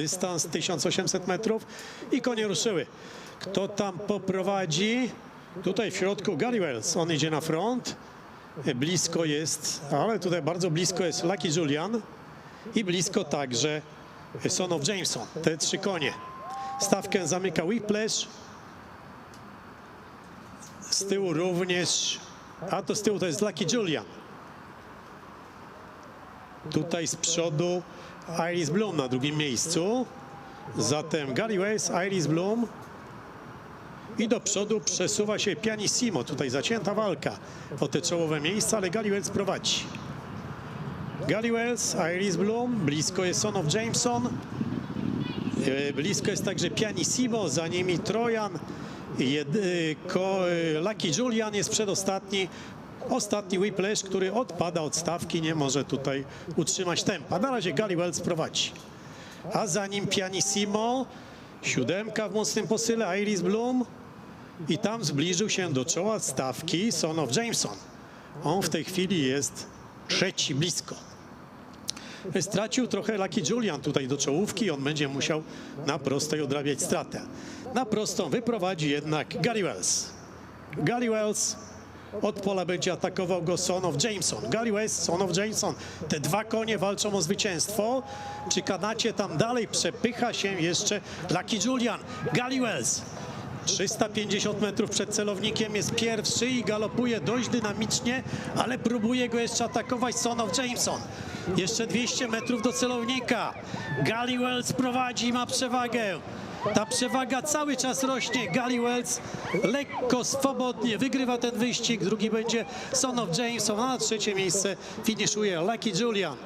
Dystans 1800 metrów i konie ruszyły. Kto tam poprowadzi? Tutaj w środku Gary Wells. On idzie na front. Blisko jest, ale tutaj bardzo blisko jest Lucky Julian i blisko także Son of Jameson. Te trzy konie. Stawkę zamyka Whiplash. Z tyłu również, a to z tyłu to jest Lucky Julian. Tutaj z przodu Iris Bloom na drugim miejscu. Zatem Gary Wells, Iris Bloom. I do przodu przesuwa się Pianissimo. Tutaj zacięta walka o te czołowe miejsca, ale Gary prowadzi. Gary Wells, Iris Bloom, blisko jest Son of Jameson. E, Blisko jest także Pianissimo, za nimi Trojan. E, Lucky Julian jest przedostatni. Ostatni Whiplash, który odpada od stawki, nie może tutaj utrzymać tempa. Na razie Gary Wells prowadzi. A za nim Pianissimo, siódemka w mocnym posyle, Iris Bloom. I tam zbliżył się do czoła stawki Son of Jameson. On w tej chwili jest trzeci blisko. Stracił trochę Lucky Julian tutaj do czołówki. On będzie musiał na prostej odrabiać stratę. Na prostą wyprowadzi jednak Gary Wells. Gary Wells od pola będzie atakował go Son of Jameson. Gary Wells, Son of Jameson. Te dwa konie walczą o zwycięstwo. Czy Kanacie tam dalej przepycha się jeszcze Lucky Julian. Gary Wells 350 metrów przed celownikiem jest pierwszy i galopuje dość dynamicznie, ale próbuje go jeszcze atakować Son of Jameson. Jeszcze 200 metrów do celownika. Gally Wells prowadzi, ma przewagę. Ta przewaga cały czas rośnie. Gally Wells lekko, swobodnie wygrywa ten wyścig. Drugi będzie Son of Jameson, a na trzecie miejsce finiszuje Lucky Julian.